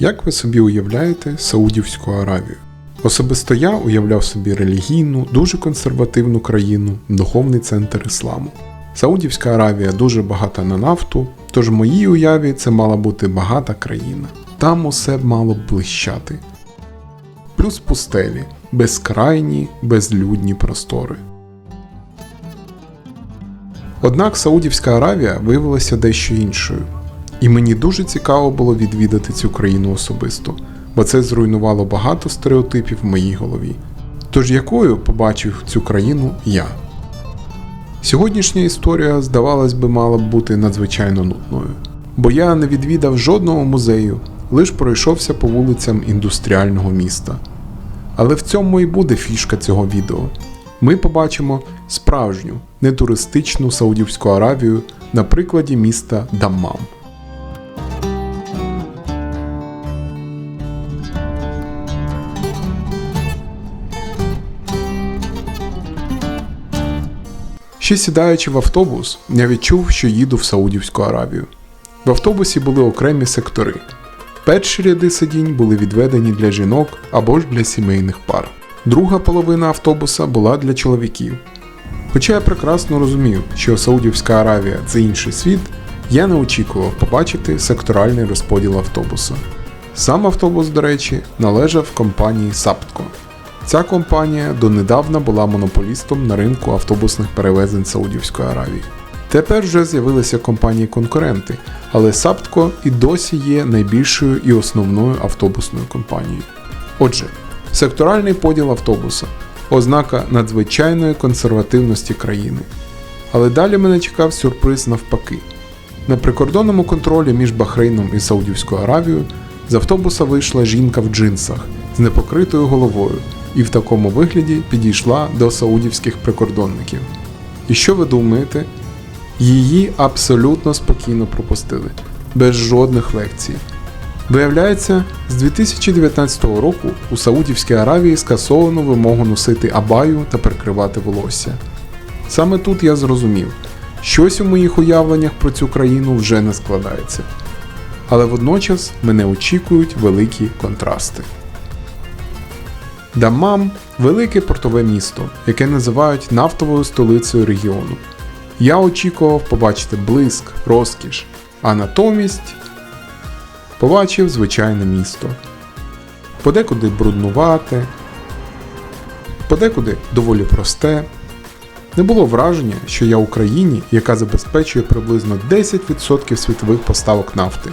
Як ви собі уявляєте Саудівську Аравію? Особисто я уявляв собі релігійну, дуже консервативну країну, духовний центр ісламу. Саудівська Аравія дуже багата на нафту, тож в моїй уяві це мала бути багата країна. Там усе мало б блищати. Плюс пустелі, безкрайні, безлюдні простори. Однак Саудівська Аравія виявилася дещо іншою. І мені дуже цікаво було відвідати цю країну особисто, бо це зруйнувало багато стереотипів в моїй голові. Тож якою побачив цю країну я? Сьогоднішня історія, здавалось би, мала б бути надзвичайно нудною, бо я не відвідав жодного музею, лиш пройшовся по вулицям індустріального міста. Але в цьому і буде фішка цього відео. Ми побачимо справжню, нетуристичну Саудівську Аравію на прикладі міста Даммам. Ще сідаючи в автобус, я відчув, що їду в Саудівську Аравію. В автобусі були окремі сектори. Перші ряди сидінь були відведені для жінок або ж для сімейних пар. Друга половина автобуса була для чоловіків. Хоча я прекрасно розумів, що Саудівська Аравія це інший світ, я не очікував побачити секторальний розподіл автобуса. Сам автобус, до речі, належав компанії Саптко. Ця компанія донедавна була монополістом на ринку автобусних перевезень Саудівської Аравії. Тепер вже з'явилися компанії-конкуренти, але Саптко і досі є найбільшою і основною автобусною компанією. Отже, секторальний поділ автобуса ознака надзвичайної консервативності країни. Але далі мене чекав сюрприз навпаки. На прикордонному контролі між Бахрейном і Саудівською Аравією з автобуса вийшла жінка в джинсах з непокритою головою і в такому вигляді підійшла до саудівських прикордонників. І що ви думаєте? Її абсолютно спокійно пропустили, без жодних лекцій. Виявляється, з 2019 року у Саудівській Аравії скасовано вимогу носити абаю та прикривати волосся. Саме тут я зрозумів, щось у моїх уявленнях про цю країну вже не складається. Але водночас мене очікують великі контрасти. Даммам велике портове місто, яке називають нафтовою столицею регіону. Я очікував побачити блиск, розкіш, а натомість побачив звичайне місто. Подекуди бруднувате, подекуди доволі просте. Не було враження, що я в Україні, яка забезпечує приблизно 10% світових поставок нафти.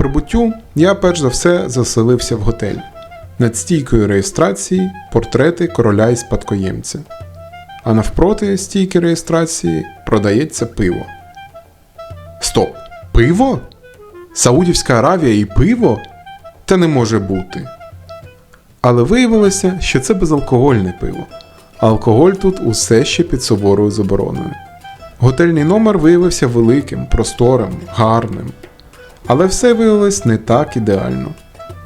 Прибуттю я перш за все заселився в готель. Над стійкою реєстрації портрети короля і спадкоємця. А навпроти стійки реєстрації продається пиво. Стоп! Пиво? Саудівська Аравія і пиво? Та не може бути. Але виявилося, що це безалкогольне пиво. Алкоголь тут усе ще під суворою забороною. Готельний номер виявився великим, просторим, гарним. Але все виявилось не так ідеально.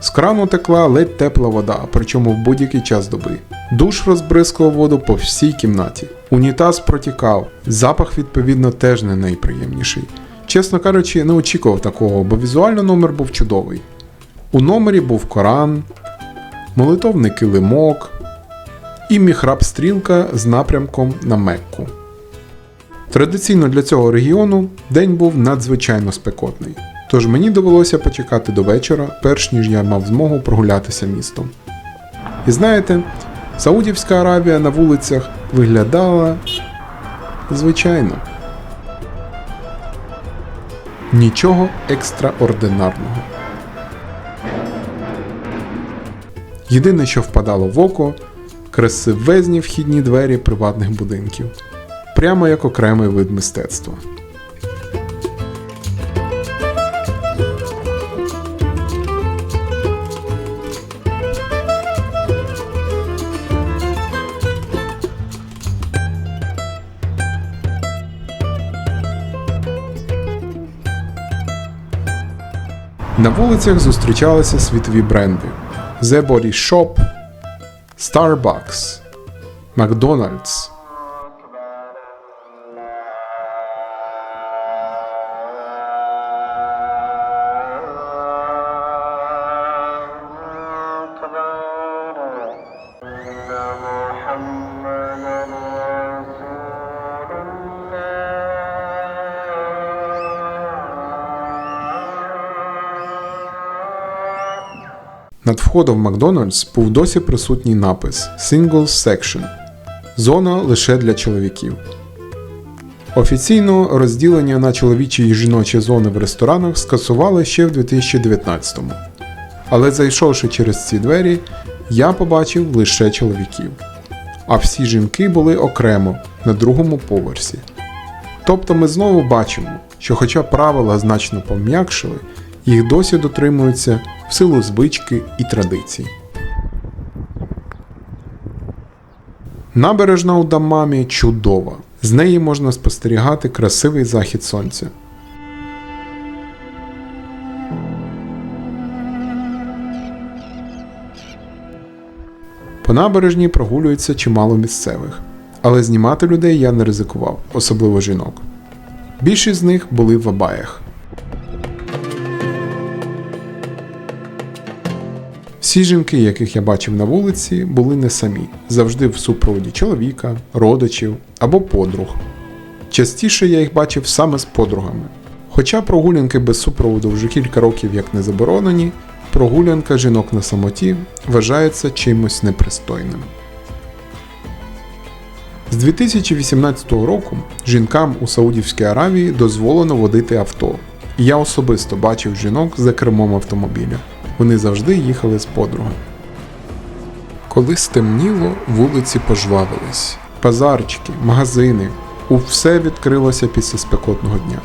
З крану текла ледь тепла вода, причому в будь-який час доби. Душ розбризкував воду по всій кімнаті. Унітаз протікав, запах, відповідно, теж не найприємніший. Чесно кажучи, не очікував такого, бо візуально номер був чудовий. У номері був Коран, молитовний килимок і міхраб стрілка з напрямком на Мекку. Традиційно для цього регіону день був надзвичайно спекотний. Тож мені довелося почекати до вечора, перш ніж я мав змогу прогулятися містом. І знаєте, Саудівська Аравія на вулицях виглядала звичайно. Нічого екстраординарного. Єдине, що впадало в око, красивезні вхідні двері приватних будинків, прямо як окремий вид мистецтва. На вулицях зустрічалися світові бренди: The Body Shop, Starbucks, McDonald's. Над входом в Макдональдс був досі присутній напис Single Section зона лише для чоловіків. Офіційно розділення на чоловічі і жіночі зони в ресторанах скасували ще в 2019-му. Але зайшовши через ці двері, я побачив лише чоловіків. А всі жінки були окремо на другому поверсі. Тобто ми знову бачимо, що хоча правила значно пом'якшили, їх досі дотримуються в силу звички і традицій. Набережна у Даммамі чудова. З неї можна спостерігати красивий захід сонця. По набережній прогулюється чимало місцевих, але знімати людей я не ризикував, особливо жінок. Більшість з них були в абаях. Всі жінки, яких я бачив на вулиці, були не самі, завжди в супроводі чоловіка, родичів або подруг. Частіше я їх бачив саме з подругами. Хоча прогулянки без супроводу вже кілька років як не заборонені, прогулянка жінок на самоті вважається чимось непристойним. З 2018 року жінкам у Саудівській Аравії дозволено водити авто. І я особисто бачив жінок за кермом автомобіля. Вони завжди їхали з подругами. Коли стемніло, вулиці пожвавились. Базарчики, магазини. У все відкрилося після спекотного дня.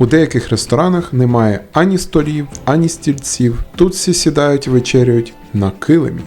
У деяких ресторанах немає ані столів, ані стільців. Тут всі сідають і вечеряють на килимі.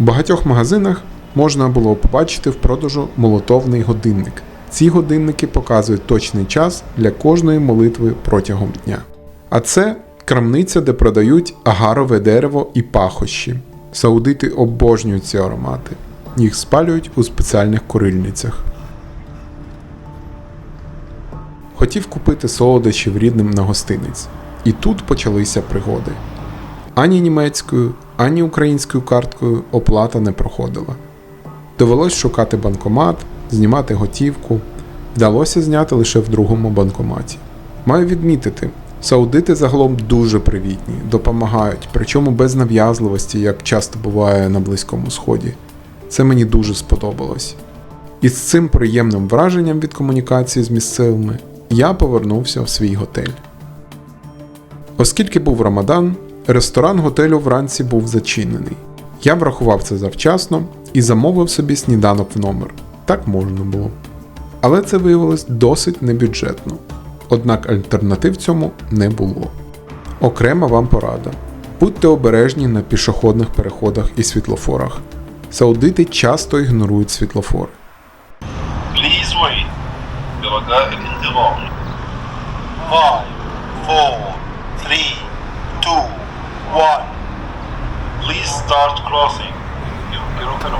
У багатьох магазинах можна було побачити в продажу молотовний годинник. Ці годинники показують точний час для кожної молитви протягом дня. А це крамниця, де продають агарове дерево і пахощі. Саудити обожнюють ці аромати. Їх спалюють у спеціальних курильницях. Хотів купити солодощів рідним на гостиниць. І тут почалися пригоди. Ані німецькою, ані українською карткою оплата не проходила. Довелось шукати банкомат, знімати готівку. Вдалося зняти лише в другому банкоматі. Маю відмітити, саудити загалом дуже привітні, допомагають, причому без нав'язливості, як часто буває на Близькому Сході. Це мені дуже сподобалось. І з цим приємним враженням від комунікації з місцевими я повернувся в свій готель. Оскільки був Рамадан, Ресторан готелю вранці був зачинений. Я врахував це завчасно і замовив собі сніданок в номер. Так можна було. Але це виявилось досить небюджетно. Однак альтернатив цьому не було. Окрема вам порада. Будьте обережні на пішохідних переходах і світлофорах. Саудити часто ігнорують світлофори. Please wait. Five, four, three, two, One. Please start crossing. Юкеру Перо.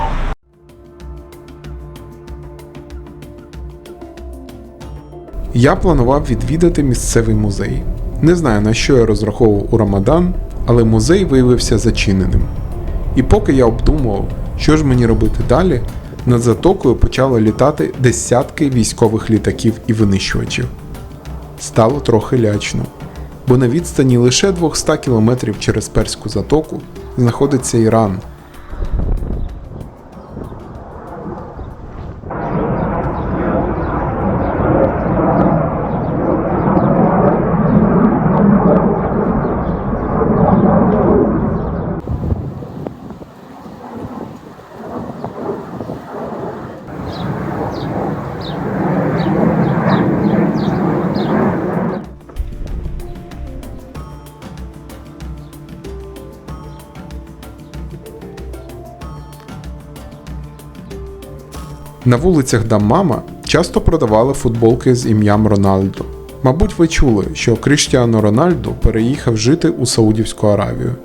Я планував відвідати місцевий музей. Не знаю на що я розраховував у Рамадан, але музей виявився зачиненим. І поки я обдумував, що ж мені робити далі, над затокою почали літати десятки військових літаків і винищувачів. Стало трохи лячно бо на відстані лише 200 кілометрів через Перську затоку знаходиться Іран. На вулицях Даммама часто продавали футболки з ім'ям Рональдо. Мабуть, ви чули, що Кріштіану Рональдо переїхав жити у Саудівську Аравію.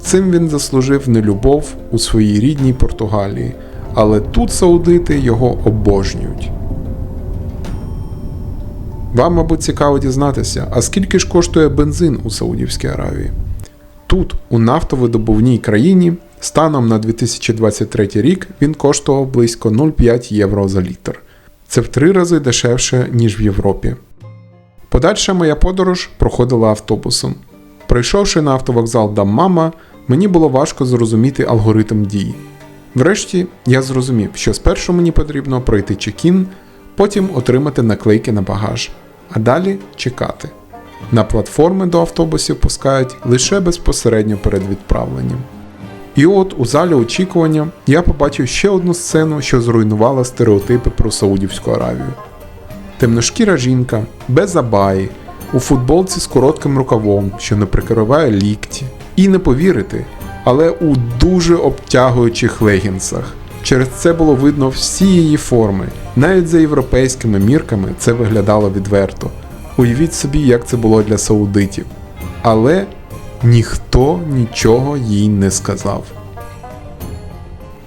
Цим він заслужив нелюбов у своїй рідній Португалії, але тут саудити його обожнюють. Вам, мабуть, цікаво дізнатися, а скільки ж коштує бензин у Саудівській Аравії? Тут, у нафтовидобувній країні, станом на 2023 рік він коштував близько 0,5 євро за літр. Це в три рази дешевше, ніж в Європі. Подальша моя подорож проходила автобусом. Прийшовши на автовокзал Даммама, мені було важко зрозуміти алгоритм дій. Врешті я зрозумів, що спершу мені потрібно пройти чекін, потім отримати наклейки на багаж, а далі чекати. На платформи до автобусів пускають лише безпосередньо перед відправленням. І от у залі очікування я побачив ще одну сцену, що зруйнувала стереотипи про Саудівську Аравію. Темношкіра жінка, без абаї, у футболці з коротким рукавом, що не прикриває лікті. І не повірити, але у дуже обтягуючих легінсах. Через це було видно всі її форми. Навіть за європейськими мірками це виглядало відверто. Уявіть собі, як це було для саудитів. Але ніхто нічого їй не сказав.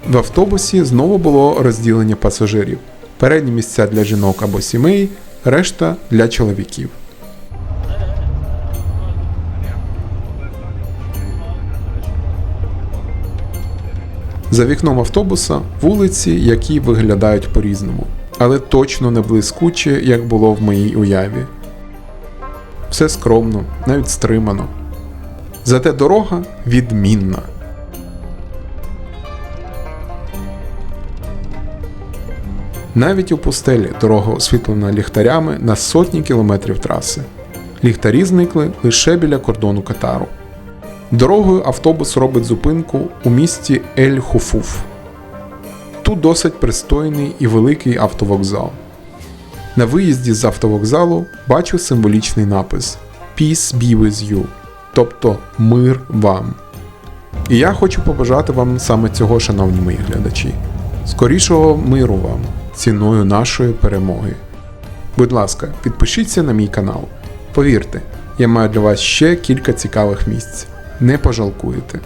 В автобусі знову було розділення пасажирів. Передні місця для жінок або сімей, решта для чоловіків. За вікном автобуса вулиці, які виглядають по-різному, але точно не блискуче, як було в моїй уяві. Все скромно, навіть стримано. Зате дорога відмінна. Навіть у пустелі дорога освітлена ліхтарями на сотні кілометрів траси. Ліхтарі зникли лише біля кордону Катару. Дорогою автобус робить зупинку у місті Ель-Хуфуф. Тут досить пристойний і великий автовокзал. На виїзді з автовокзалу бачу символічний напис Peace be with you, тобто мир вам. І я хочу побажати вам саме цього, шановні мої глядачі. Скорішого миру вам, ціною нашої перемоги. Будь ласка, підпишіться на мій канал. Повірте, я маю для вас ще кілька цікавих місць. Не пожалкуєте.